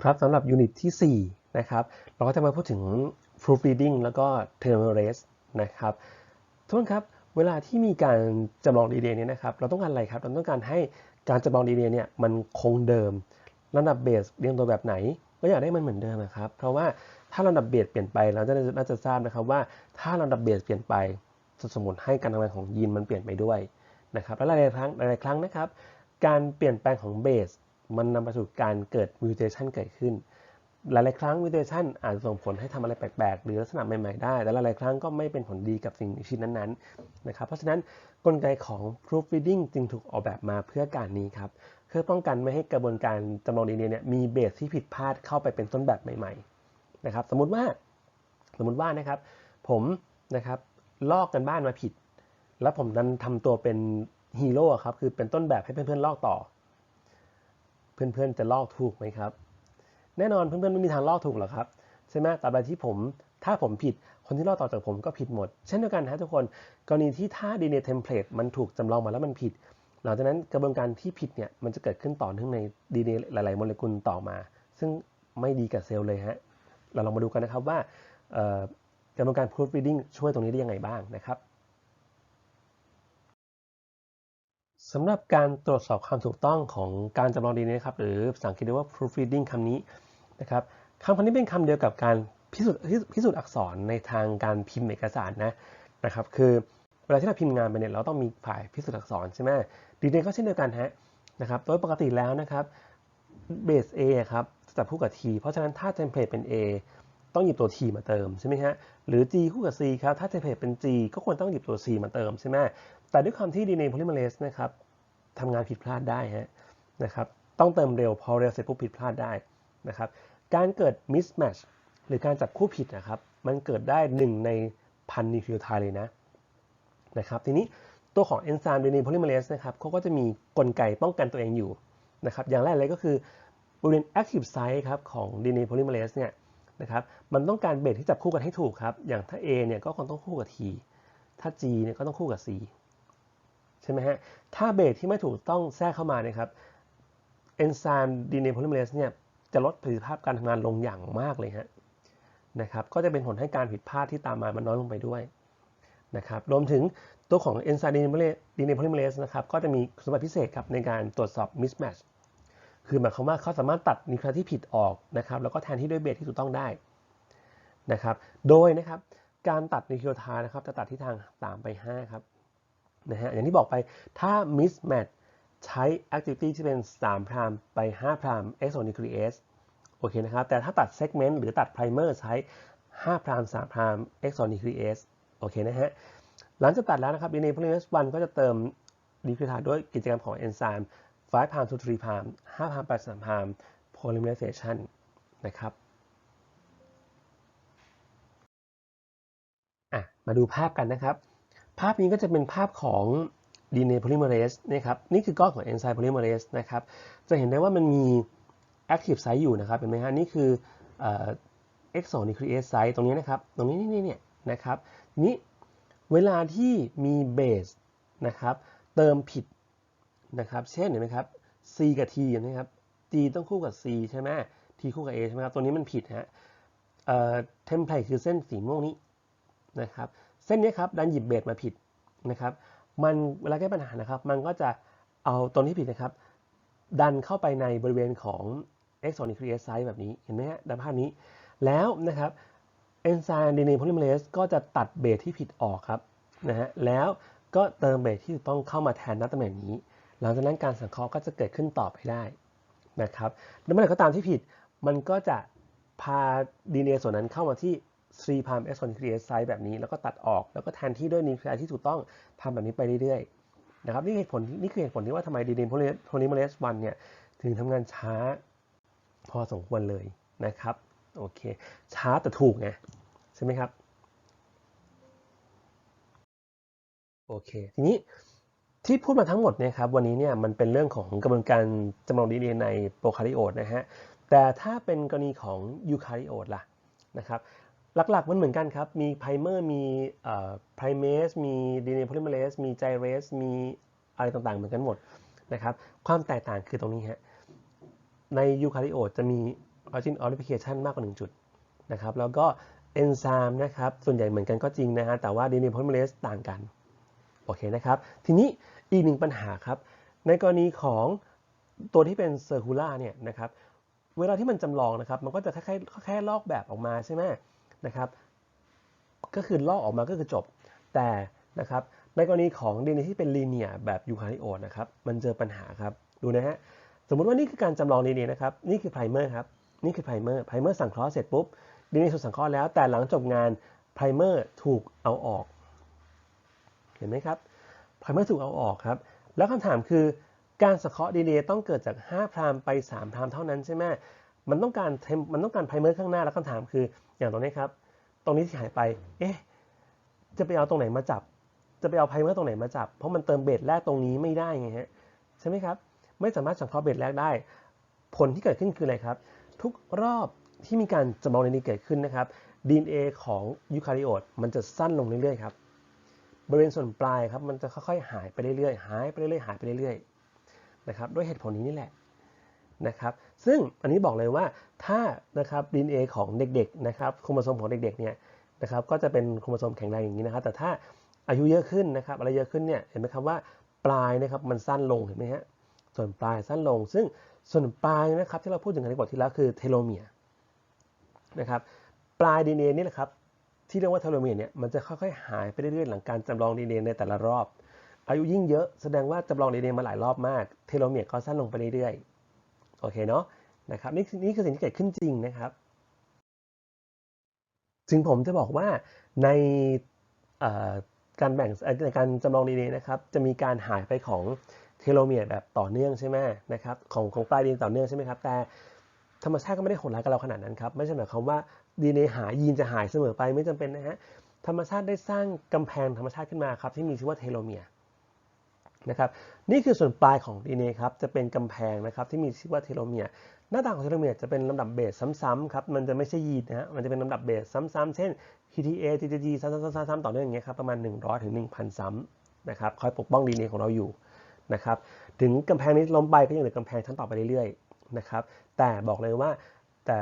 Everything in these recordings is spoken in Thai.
ครับสำหรับยูนิตที่ 4 นะครับ เราก็จะมาพูดถึง proofreading แล้วก็ telomerase นะครับทุกคนครับ เวลาที่มีการจำลอง DNA เนี่ยนะครับ เราต้องการอะไรครับ เราต้องการให้การจำลอง DNA เนี่ยมันคงเดิมระดับเบสเรียงตัวแบบไหน ก็อยากได้มันเหมือนเดิมนะครับ เพราะว่าถ้าระดับเบสเปลี่ยนไปเราจะน่าจะทราบนะครับว่าถ้าระดับเบสเปลี่ยนไปสมมติให้การทำงานของยีนมันเปลี่ยนไปด้วยนะครับและหลายๆครั้งหลายๆครั้งนะครับ การเปลี่ยนแปลงของเบส มันนำไปสู่การเกิดมิวเทชันเกิดขึ้น หลายๆครั้งมิวเทชันอาจจะส่งผลให้ทำอะไรแปลกๆ หรือลักษณะใหม่ ๆ ได้ แต่หลายๆครั้งก็ไม่เป็นผลดีกับสิ่งชิ้นนั้นๆนะครับเพราะฉะนั้นกลไกของ proofreading จึงถูกออกแบบมาเพื่อการนี้ครับเพื่อป้องกันไม่ให้กระบวนการจำลองดีเนี่ยมีเบสที่ผิดพลาดเข้าไปเป็นต้นแบบใหม่ๆนะครับสมมุติว่าสมมุติว่านะครับผมนะครับลอกกันบ้านมาผิด แล้วผมนั้นทำตัวเป็นฮีโร่ครับคือเป็นต้นแบบให้เพื่อนๆลอกต่อ เพื่อนๆจะลอกถูกไหมครับ แน่นอนเพื่อนๆไม่มีทางลอกถูกหรอกครับใช่ไหมแต่ใดที่ผมถ้าผมผิดคนที่ลอกต่อจากผมก็ผิดหมด เช่นเดียวกันนะทุกคน กรณีที่ถ้า DNA template มันถูกจำลองมาแล้วมันผิด หลังจากนั้นกระบวนการที่ผิดเนี่ยมันจะเกิดขึ้นต่อเนื่องใน DNA หลาย ๆ โมเลกุลต่อมา ซึ่งไม่ดีกับเซลล์เลยฮะเราลองมาดูกันนะครับว่ากระบวนการ proofreading ช่วยตรงนี้ได้ยังไงบ้างนะครับ สำหรับการตรวจสอบความถูกต้องของการจำลองดีนี้ครับหรือภาษาอังกฤษเรียกว่า proofreading คำนี้นะครับคำคำนี้เป็นคำเดียวกับการพิสูจน์พิสูจน์อักษรในทางการพิมพ์เอกสารนะนะครับคือเวลาที่เราพิมพ์งานไปเนี่ยเราต้องมีฝ่ายพิสูจน์อักษรใช่ไหมดีเนก็เช่นเดียวกันฮะนะครับโดยปกติแล้วนะครับเบส A ครับจะคู่กับ T เพราะฉะนั้นถ้าเทมเพลตเป็น A ต้องหยิบตัว T มาเติมใช่ไหมฮะหรือ G คู่กับ C ครับถ้าเทมเพลตเป็น G ก็ควรต้องหยิบตัว C มาเติมใช่ไหมแต่ด้วยความที่ DNA polymerase นะครับ ทำงานผิดพลาดได้ฮะนะครับต้องเติมเร็วพอเร็วเสร็จปุ๊บผิดพลาดได้นะครับการเกิด mismatch หรือการจับคู่ผิดนะครับมันเกิดได้ 1 ในพันนิวคลีโอไทด์เลยนะนะครับทีนี้ตัวของเอนไซม์ DNA polymerase นะครับเขาก็จะมีกลไกป้องกันตัวเองอยู่นะครับอย่างแรกเลยก็คือบริเวณ active site ครับของ DNA polymerase เนี่ยนะครับมันต้องการเบสที่จับคู่กันให้ถูกครับ อย่างถ้า A เนี่ยก็คงต้องคู่กับ T ถ้า G เนี่ยก็ต้องคู่กับ C ใช่ไหมฮะ ถ้าเบสที่ไม่ถูกต้องแทรกเข้ามานะครับ เอนไซม์ดีเนโพลิเมเรสเนี่ยจะลดประสิทธิภาพการทำงานลงอย่างมากเลยฮะนะครับก็จะเป็นผลให้การผิดพลาดที่ตามมามันน้อยลงไปด้วยนะครับรวมถึงตัวของเอนไซม์ดีเนโพลิเมเรสนะครับก็จะมีสมบัติพิเศษครับในการตรวจสอบมิสแมชคือหมายความว่าเขาสามารถตัดนิวคลีที่ผิดออกนะครับแล้วก็แทนที่ด้วยเบสที่ถูกต้องได้นะครับโดยนะครับการตัดนิวคลีโอไทนะครับจะตัดที่ทาง3ไป5ครับ นะฮะอย่างที่บอกไปถ้า mismatch ใช้ activity ที่เป็น 3 พรามไป 5 พราม exonuclease โอเคนะครับ แต่ถ้าตัด segment หรือตัด primer ใช้ 5 พราม 3 พราม exonuclease โอเคนะฮะ หลังจากตัดแล้วนะครับ DNA polymerase 1ก็จะเติมนิวคลีโอไทด์ด้วยกิจกรรมของเอนไซม์5พราม to 3พราม5พรามไป3พราม polymerization นะครับมาดูภาพกันนะครับ ภาพนี้ก็จะเป็นภาพของ DNA polymerase นะครับนี่คือก้อนของเอนไซม์ polymerase นะครับจะเห็นได้ว่ามันมี active site อยู่นะครับเห็นไหมฮะนี่คือ exonuclease site ตรงนี้นะครับ ตรงนี้นี่เนี่ยนะครับนี้เวลาที่มีเบสนะครับเติมผิดนะครับ เช่นเห็นไหมครับ C กับ T นะครับ G ต้องคู่กับ C ใช่ไหม T คู่กับ A ใช่ไหมครับ ตัวนี้มันผิดฮะเทมเพลตคือเส้นสีม่วงนี้นะครับ เส้นนี้ครับดันหยิบเบสมาผิดนะครับ มันเวลาแก้ปัญหานะครับ มันก็จะเอาตัวที่ผิดนะครับ ดันเข้าไปในบริเวณของ exonuclease site แบบนี้เห็นไหมฮะดังภาพนี้ แล้วนะครับเอนไซม์ดีเนโพลิเมเรสก็จะตัดเบสที่ผิดออกครับนะฮะแล้วก็เติมเบสที่ต้องเข้ามาแทนนัตำแหน่งนี้ หลังจากนั้นการสังเคราะห์ก็จะเกิดขึ้นต่อไปได้นะครับแล้วเมื่อไหร่ก็ตามที่ผิด มันก็จะพาดีเนส่วนนั้นเข้ามาที่ 3 prime exon nuclease site แบบนี้แล้วก็ตัดออกแล้วก็แทนที่ด้วยนิวคลียที่ถูกต้องทำแบบนี้ไปเรื่อยๆนะครับนี่เหตุผลนี่คือเหตุผลที่ว่าทำไม DNA polymerase 1เนี่ยถึงทำงานช้าพอสมควรเลยนะครับโอเคช้าแต่ถูกไงใช่ไหมครับโอเคทีนี้ที่พูดมาทั้งหมดเนี่ยครับวันนี้เนี่ยมันเป็นเรื่องของกระบวนการจำลอง DNA ในโปรคาริโอตนะฮะแต่ถ้าเป็นกรณีของยูคาริโอตล่ะนะครับ หลักๆ มันเหมือนกันครับ มีไพรเมอร์มีไพรเมสมีดีเนโพลิเมเรสมีไจเรสมีอะไรต่างๆ เหมือนกันหมดนะครับ ความแตกต่างคือตรงนี้ฮะ ในยูคาริโอตจะมีออจินออริฟิเคชันมากกว่า 1 จุดนะครับ แล้วก็เอนไซม์นะครับ ส่วนใหญ่เหมือนกันก็จริงนะฮะ แต่ว่า DNA polymerase ต่างกัน โอเคนะครับ ทีนี้อีกหนึ่งปัญหาครับ ในกรณีของตัวที่เป็นเซอร์คูล่าเนี่ยนะครับ เวลาที่มันจำลองนะครับ มันก็จะค่แค่ลอกแบบออกมาใช่ไหม นะครับ ก็คือลอกออกมาก็คือจบ แต่นะครับในกรณีของ DNA ที่เป็นลีเนียแบบยูคาริโอตนะครับ มันเจอปัญหาครับ ดูนะฮะ สมมุติว่านี่คือการจำลอง DNA นะครับ นี่คือไพรเมอร์ครับ นี่คือไพรเมอร์ ไพรเมอร์สังเคราะห์เสร็จปุ๊บ DNA ถูกสังเคราะห์แล้ว แต่หลังจบงานไพรเมอร์ถูกเอาออก เห็นไหมครับ ไพรเมอร์ถูกเอาออกครับ แล้วคำถามคือการสังเคราะห์ DNA ต้องเกิดจาก5พรามไป3พรามเท่านั้นใช่ไหมมันต้องการมันต้องการไพรเมอร์ข้างหน้า แล้วคำถามคือ อย่างตรงนี้ครับ ตรงนี้ที่หายไป เอ๊ะ จะไปเอาตรงไหนมาจับ จะไปเอาไพรเมอร์ตรงไหนมาจับ เพราะมันเติมเบสแรกตรงนี้ไม่ได้ไงฮะ ใช่ไหมครับ ไม่สามารถสังเคราะห์เบสแรกได้ ผลที่เกิดขึ้นคืออะไรครับ ทุกรอบที่มีการจำลองในนี้เกิดขึ้นนะครับ DNA ของยูคาริโอตมันจะสั้นลงเรื่อยๆครับ บริเวณส่วนปลายครับมันจะค่อยๆ หายไปเรื่อยๆ หายไปเรื่อยๆ หายไปเรื่อยๆ นะครับ ด้วยเหตุผลนี้นี่แหละนะครับ ซึ่งอันนี้บอกเลยว่าถ้านะครับ DNA ของเด็กๆนะครับโครโมโซมของเด็กๆเนี่ยนะครับก็จะเป็นโครโมโซมแข็งแรงอย่างนี้นะครับ แต่ถ้าอายุเยอะขึ้นนะครับอะไรเยอะขึ้นเนี่ยเห็นไหมครับว่าปลายนะครับมันสั้นลงเห็นไหมฮะส่วนปลายสั้นลง ซึ่งส่วนปลายนะครับที่เราพูดถึงกันในบทที่แล้วคือเทโลเมียร์นะครับปลาย DNA นี่แหละครับที่เรียกว่าเทโลเมียร์เนี่ยมันจะค่อยๆหายไปเรื่อยๆหลังการจำลอง DNA ในแต่ละรอบ อายุยิ่งเยอะแสดงว่าจำลอง DNA มาหลายรอบมากเทโลเมียร์ก็สั้นลงไปเรื่อยๆ โอเคเนาะนะครับนี่นี่คือสิ่งที่เกิดขึ้นจริงนะครับถึงผมจะบอกว่าในการแบ่งในการจำลอง DNA นะครับ จะมีการหายไปของเทโลเมียร์แบบต่อเนื่องใช่ไหมนะครับของของปลาย DNA ต่อเนื่องใช่ไหมครับ แต่ธรรมชาติก็ไม่ได้โหดร้ายกับเราขนาดนั้นครับ ไม่ใช่หมายความว่า DNA หายยีนจะหายเสมอไปไม่จำเป็นนะฮะธรรมชาติได้สร้างกำแพงธรรมชาติขึ้นมาครับที่มีชื่อว่าเทโลเมียร์ นะครับนี่คือส่วนปลายของ DNA ครับจะเป็นกำแพงนะครับที่มีชื่อว่าเทโลเมียร์หน้าตาของเทโลเมียร์จะเป็นลำดับเบสซ้ำๆครับมันจะไม่ใช่ยีนนะฮะมันจะเป็นลำดับเบสซ้ำๆเช่น PTA TTG ซ้ำๆๆๆต่อเนื่องอย่างเงี้ยครับประมาณ 100ถึง1,000 ซ้ำนะครับคอยปกป้อง DNA ของเราอยู่นะครับถึงกำแพงนี้ล้มไปก็ยังเหลือกำแพงชั้นต่อไปเรื่อยๆนะครับแต่บอกเลยว่าแต่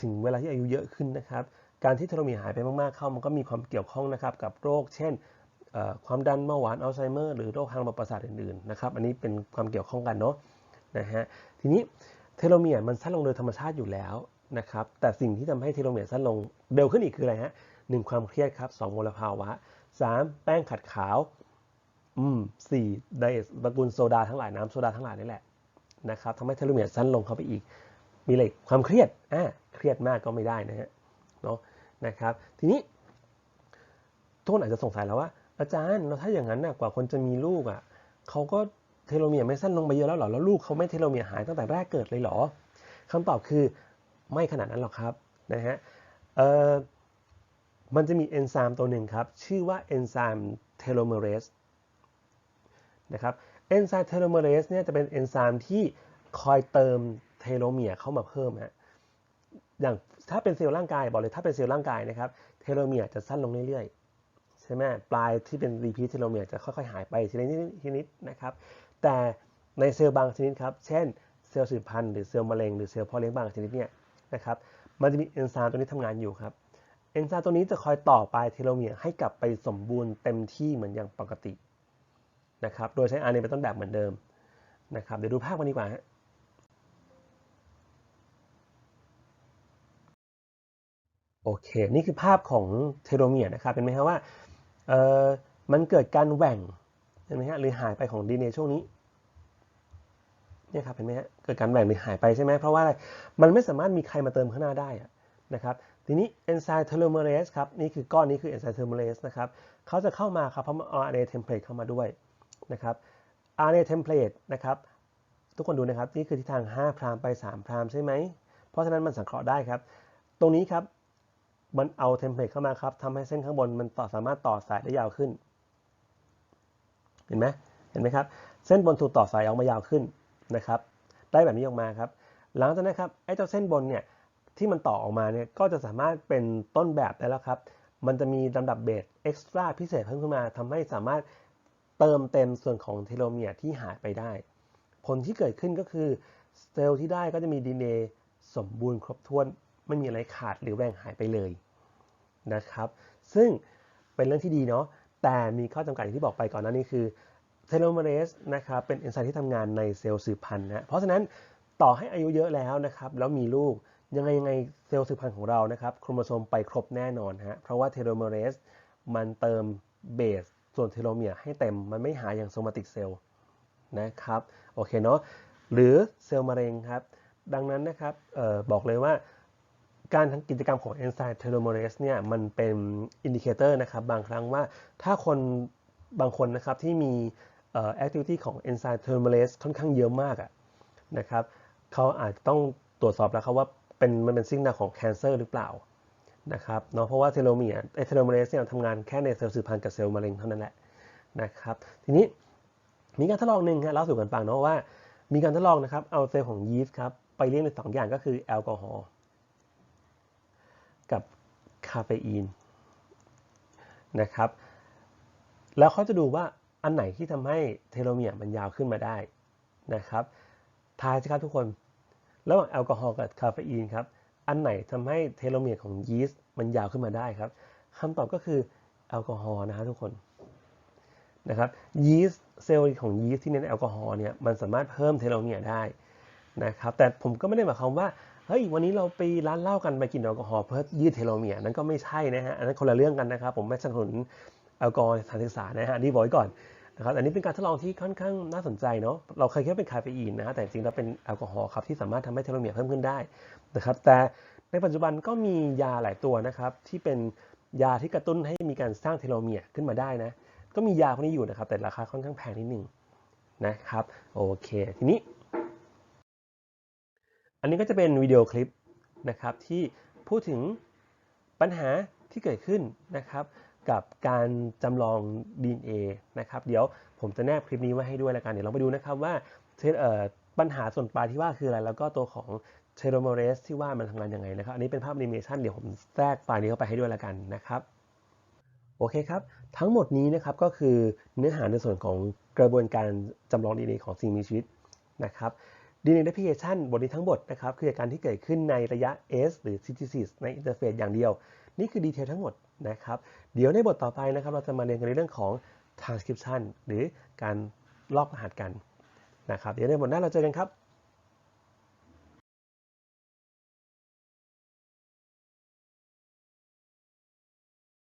ถึงเวลาที่อายุเยอะขึ้นนะครับการที่เทโลเมียร์หายไปมากๆเข้ามันก็มีความเกี่ยวข้องนะครับกับโรคเช่น ความดันเบาหวานอัลไซเมอร์หรือโรคทางระบบประสาทอื่นๆนะครับอันนี้เป็นความเกี่ยวข้องกันเนาะนะฮะทีนี้เทโลเมียร์มันสั้นลงโดยธรรมชาติอยู่แล้วนะครับแต่สิ่งที่ทำให้เทโลเมียร์สั้นลงเร็วขึ้นอีกคืออะไรฮะหนึ่งความเครียดครับสองมลภาวะสามแป้งขัดขาวอืมสี่ไดเอทตระกูลโซดาทั้งหลายน้ำโซดาทั้งหลายนี่แหละนะครับทำให้เทโลเมียร์สั้นลงเข้าไปอีก มีอะไรความเครียดอ่าเครียดมากก็ไม่ได้นะฮะเนาะนะครับ ทีนี้ทุกคนอาจจะสงสัยแล้วว่า อาจารย์เราถ้าอย่างนั้นนะกว่าคนจะมีลูกอะเขาก็เทโลเมียร์ไม่สั้นลงไปเยอะแล้วหรอแล้วลูกเขาไม่เทโลเมียร์หายตั้งแต่แรกเกิดเลยหรอคำตอบคือไม่ขนาดนั้นหรอกครับนะฮะเอ่อมันจะมีเอนไซม์ตัวหนึ่งครับ ชื่อว่าเอนไซม์เทโลเมเรสนะครับเอนไซม์เทโลเมเรสเนี่ยจะเป็นเอนไซม์ที่คอยเติมเทโลเมียร์เข้ามาเพิ่มฮะอย่างถ้าเป็นเซลล์ร่างกายบอกเลยถ้าเป็นเซลล์ร่างกายนะครับเทโลเมียร์จะสั้นลงเรื่อยๆ ใช่ไหมปลายที่เป็นรีพีทเทโลเมียร์จะค่อยๆ หายไปทีละนิดทีนิดนะครับ แต่ในเซลล์บางชนิดครับ เช่นเซลล์สืบพันธุ์หรือเซลล์มะเร็งหรือเซลล์พ่อเลี้ยงบางชนิดเนี่ยนะครับ มันจะมีเอนไซม์ตัวนี้ทำงานอยู่ครับเอนไซม์ตัวนี้จะคอยต่อปลายเทโลเมียร์ให้กลับไปสมบูรณ์เต็มที่เหมือนอย่างปกตินะครับ โดยใช้ RNA เป็นต้นแบบเหมือนเดิมนะครับ เดี๋ยวดูภาพกันดีกว่าฮะโอเค นี่คือภาพของเทโลเมียร์นะครับ เห็นไหมครับว่า มันเกิดการแหว่งเห็นไหมฮะหรือหายไปของดีเนช่วงนี้เนี่ยครับเห็นไหมฮะเกิดการแหว่งหรือหายไปใช่ไหมเพราะว่าอะไรมันไม่สามารถมีใครมาเติมข้างหน้าได้นะครับทีนี้เอนไซม์เทโลเมเรสครับนี่คือก้อนนี้คือเอนไซม์เทโลเมเรสนะครับเขาจะเข้ามาครับเพราะมัน RNA template เข้ามาด้วยนะครับ RNA template นะครับทุกคนดูนะครับนี่คือทิศทาง5พรามไป3พรามใช่ไหมเพราะฉะนั้นมันสังเคราะห์ได้ครับ ตรงนี้ครับ มันเอาเทมเพลตเข้ามาครับทำให้เส้นข้างบนมันต่อสามารถต่อสายได้ยาวขึ้น เห็นไหมเห็นไหมครับ เส้นบนถูกต่อสายออกมายาวขึ้นนะครับ ได้แบบนี้ออกมาครับ หลังจากนั้นครับไอ้เจ้าเส้นบนเนี่ยที่มันต่อออกมาเนี่ยก็จะสามารถเป็นต้นแบบได้แล้วครับ มันจะมีลำดับเบสเอ็กซ์ตร้าพิเศษเพิ่มขึ้นมาทำให้สามารถเติมเต็มส่วนของเทโลเมียร์ที่หายไปได้ ผลที่เกิดขึ้นก็คือเซลล์ที่ได้ก็จะมี DNA สมบูรณ์ครบถ้วน ไม่มีอะไรขาดหรือแหว่งหายไปเลยนะครับ ซึ่งเป็นเรื่องที่ดีเนาะแต่มีข้อจำกัดอย่างที่บอกไปก่อนหน้านี้คือเทโลเมเรสนะครับเป็นเอนไซม์ที่ทำงานในเซลล์สืบพันธุ์นะเพราะฉะนั้นต่อให้อายุเยอะแล้วนะครับแล้วมีลูกยังไงยังไงเซลล์สืบพันธุ์ของเรานะครับโครโมโซมไปครบแน่นอนฮะเพราะว่าเทโลเมเรสมันเติมเบสส่วนเทโลเมียร์ให้เต็มมันไม่หายอย่างโซมาติกเซลล์นะครับโอเคเนาะหรือเซลล์มะเร็งครับดังนั้นนะครับออบอกเลยว่า การทำกิจกรรมของเอนไซม์เทโลเมเรสเนี่ยมันเป็นอินดิเคเตอร์นะครับบางครั้งว่าถ้าคนบางคนนะครับที่มีแอคทิวิตี้ของเอนไซม์เทโลเมเรสค่อนข้างเยอะมากอะนะครับเขาอาจจะต้องตรวจสอบแล้วครับว่าเป็นมันเป็นซิงนาของแคนเซอร์หรือเปล่านะครับเนาะเพราะว่าเทโลเมียร์เทโลเมเรสเนี่ยทำงานแค่ในเซลล์สืบพันธุ์กับเซลล์มะเร็งเท่านั้นแหละนะครับทีนี้มีการทดลองหนึ่งฮะเล่าสู่กันฟังเนาะว่า มีการทดลองนะครับเอาเซลล์ของยีสต์ครับไปเลี้ยงในสองอย่างก็คือแอลกอฮอล์ คาเฟอีนนะครับ แล้วเขาจะดูว่าอันไหนที่ทำให้เทโลเมียร์มันยาวขึ้นมาได้นะครับทายสิครับทุกคน ระหว่างแอลกอฮอล์กับคาเฟอีนครับ อันไหนทำให้เทโลเมียร์ของยีสต์มันยาวขึ้นมาได้ครับคำตอบก็คือแอลกอฮอล์นะครับทุกคนนะครับยีสต์เซลล์ของยีสต์ที่เน้นแอลกอฮอล์เนี่ยมันสามารถเพิ่มเทโลเมียร์ได้นะครับแต่ผมก็ไม่ได้หมายความว่า ฮ้ย วันนี้เราไปร้านเหล้ากันไปกินแอลกอฮอล์เพื่อยืดเทโลเมียร์นั้นก็ไม่ใช่นะฮะ อันนั้นคนละเรื่องกันนะครับ ผมไม่สนับสนุนแอลกอฮอล์ทางศึกษานะฮะนี่บอกไว้ก่อนนะครับ อันนี้เป็นการทดลองที่ค่อนข้างน่าสนใจเนาะ เราเคยคิดว่าเป็นคาเฟอีนนะฮะ แต่จริงๆแล้วเป็นแอลกอฮอล์ครับที่สามารถทำให้เทโลเมียร์เพิ่มขึ้นได้นะครับ แต่ในปัจจุบันก็มียาหลายตัวนะครับที่เป็นยาที่กระตุ้นให้มีการสร้างเทโลเมียร์ขึ้นมาได้นะ ก็มียาพวกนี้อยู่นะครับ แต่ราคาค่อนข้างแพงนิดนึงนะครับ โอเค ทีนี้ อันนี้ก็จะเป็นวิดีโอคลิปนะครับที่พูดถึงปัญหาที่เกิดขึ้นนะครับกับการจำลอง DNA นะครับเดี๋ยวผมจะแนบคลิปนี้ไว้ให้ด้วยล้วกันเดี๋ยวเราไปดูนะครับว่าปัญหาส่วนปลายที่ว่าคืออะไร แล้วก็ตัวของเทโลเมเรสที่ว่ามันทำงานยังไงนะครับ อันนี้เป็นภาพแอนิเมชันเดี๋ยวผมแทรกไฟล์นี้เข้าไปให้ด้วยล้วกันนะครับ โอเคครับ ทั้งหมดนี้นะครับก็คือเนื้อหาในส่วนของกระบวนการจำลอง DNA ของสิ่งมีชีวิตนะครับ ดีเนกเดพิเอชันบทนี้ทั้งหมดนะครับคือการที่เกิดขึ้นในระยะ S หรือ synthesis ในอินเทอร์เฟซอย่างเดียว นี่คือดีเทลทั้งหมดนะครับ เดี๋ยวในบทต่อไปนะครับเราจะมาเรียนกันในเรื่องของ transcription หรือการลอกรหัสกันนะครับ เดี๋ยวในบทหน้าเราเจอกันครับ